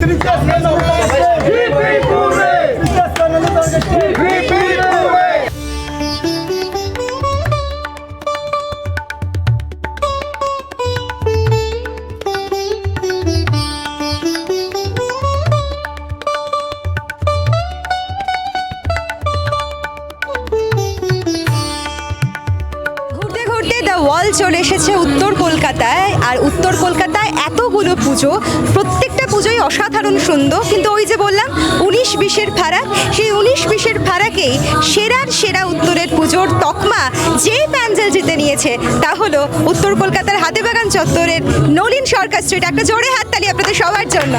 Thank you. চলে এসেছে উত্তর কলকাতায়। আর উত্তর কলকাতায় এতগুলো পুজো, প্রত্যেকটা পুজোই অসাধারণ সুন্দর। কিন্তু ওই যে বললাম, উনিশ বিশের ফারাক, সেই উনিশ বিশের ফারাকেই সেরার সেরা উত্তরের পুজোর তকমা যে প্যান্ডেল জিতে নিয়েছে, তা হলো উত্তর কলকাতার হাতিবাগান চত্বরের নলিন সরকার স্ট্রিট একটা জোরে হাততালি আপনাদের সবার জন্য।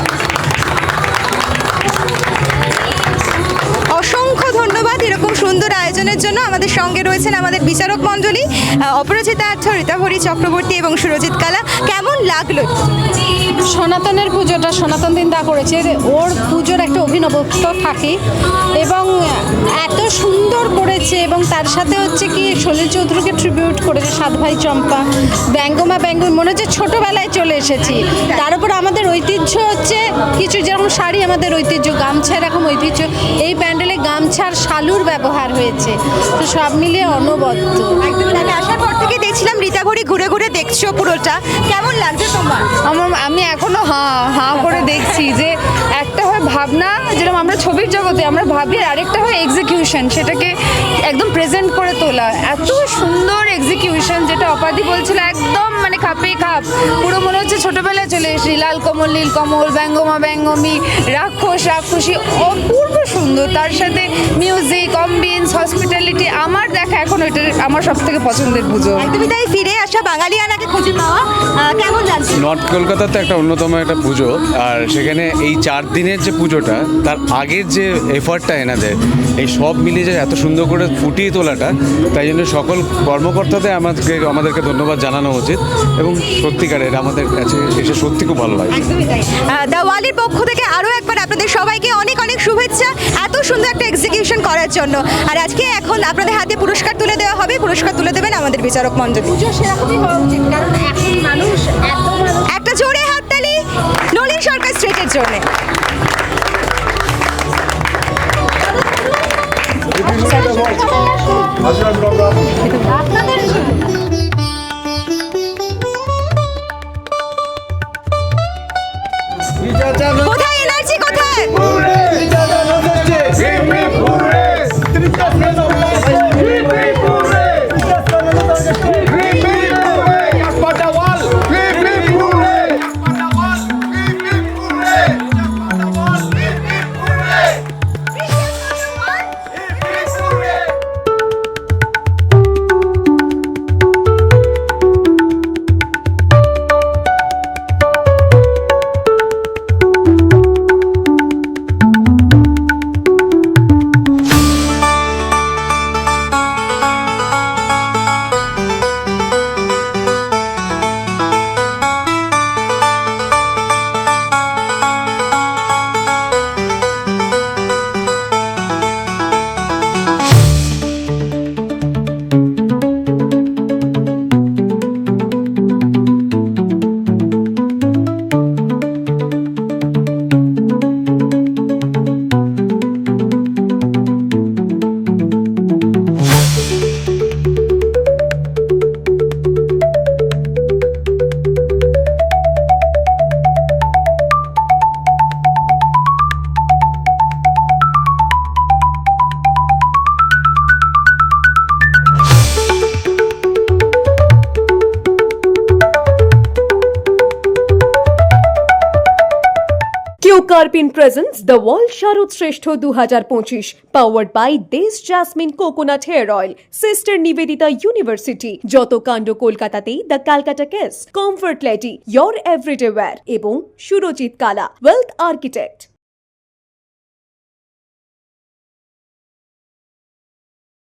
অসংখ্য ধন্যবাদ এরকম সুন্দর আয়োজনের জন্য আমাদের সঙ্গে রয়েছেন আমাদের বিচারক মণ্ডলী অপরাজিতা রীতাভরি চক্রবর্তী এবং সুরজিৎ কালা। কেমন লাগল? সনাতনের পুজোটা সনাতন দিন দা করেছে। ওর পুজোর একটা অভিনবত্ব থাকে এবং এত সুন্দর করেছে এবং তার সাথে হচ্ছে কি সলিল চৌধুরীকে ট্রিবিউট করেছে সাত ভাই চম্পা, ব্যঙ্গমা ব্যঙ্গ মনে হচ্ছে ছোটোবেলায় চলে এসেছি। তার উপর আমাদের ঐতিহ্য হচ্ছে কিছু যেরকম শাড়ি, আমাদের ঐতিহ্য গামছা এরকম ঐতিহ্য। এই প্যান্ডেলে গামছার শালুর ব্যবহার হয়েছে। তো সব মিলিয়ে অনবদ্য। একদমই আমি আসার পর থেকে দেখছিলাম রীতাভরি ঘুরে ঘুরে দেখছ পুরোটা। কেমন লাগছে তোমার? আমার আমি এখনও হা হা করে দেখছি যে একটা ভাবনা যেরকম আমরা ছবির জগতে আমরা ভাবি আরেকটা হয় এক্সিকিউশন সেটাকে একদম প্রেজেন্ট করে তোলা। এত সুন্দর এক্সিকিউশন যেটা অপাদি বলছিল একদম মানে খাপে খাপ। পুরো মনে হচ্ছে ছোটোবেলায় চলে এসেছি লাল কমল নীল কমল ব্যঙ্গমা ব্যঙ্গমী রাক্ষস রাক্ষসী অপূর্ব সুন্দর। তার সাথে মিউজিক অম্বিয়েন্স হসপিটালিটি আমার দেখা এখন ওইটা আমার সব থেকে পছন্দের পুজো। একদমই তাই ফিরে আসা বাঙালিয়ানাকে খুঁজে পাওয়া আহ, কেমন লাগছে? নর্থ কলকাতাতে একটা অন্যতম একটা পুজো আর সেখানে এই চার দিনের যে পুজোটা তার আগের যে এফার্টটা এনাদের এই সব মিলিয়ে যে এত সুন্দর করে ফুটিয়ে তোলাটা তাই জন্য সকল কর্মকর্তাদের আমাদেরকে আমাদেরকে ধন্যবাদ জানানো উচিত এবং সত্যিকারের আমাদের কাছে এসে সত্যি খুব ভালো লাগে তাই। পক্ষ থেকে আরও একবার আপনাদের সবাইকে অনেক অনেক শুভেচ্ছা এত সুন্দর একটা এক্সিকিউশন করার জন্য। আর আজকে এখন আপনাদের হাতে পুরস্কার তুলে দেওয়া হবে পুরস্কার তুলে দেবেন আমাদের বিচারক মণ্ডলী। একটা সেরকমই হওয়া উচিত সরকার এখন মানুষ এত মানুষ একটা জোরে হাততালি নলিন সরকার স্ট্রিটের জন্য আপনাদের কোথায় এনার্জি কোথায় কিউ কার্পিন প্রেজেন্টস দ্য ওয়ার্ল্ড শারদ শ্রেষ্ঠ দু হাজার পঁচিশ পাওয়ার্ড বাই দেশ jasmine coconut hair oil sister Nivedita university যত কাণ্ড কলকাতাতেই the Calcutta case comfort lady your everyday wear এবং সুরজিৎ কালা ওয়েলথ আর্কিটেক্ট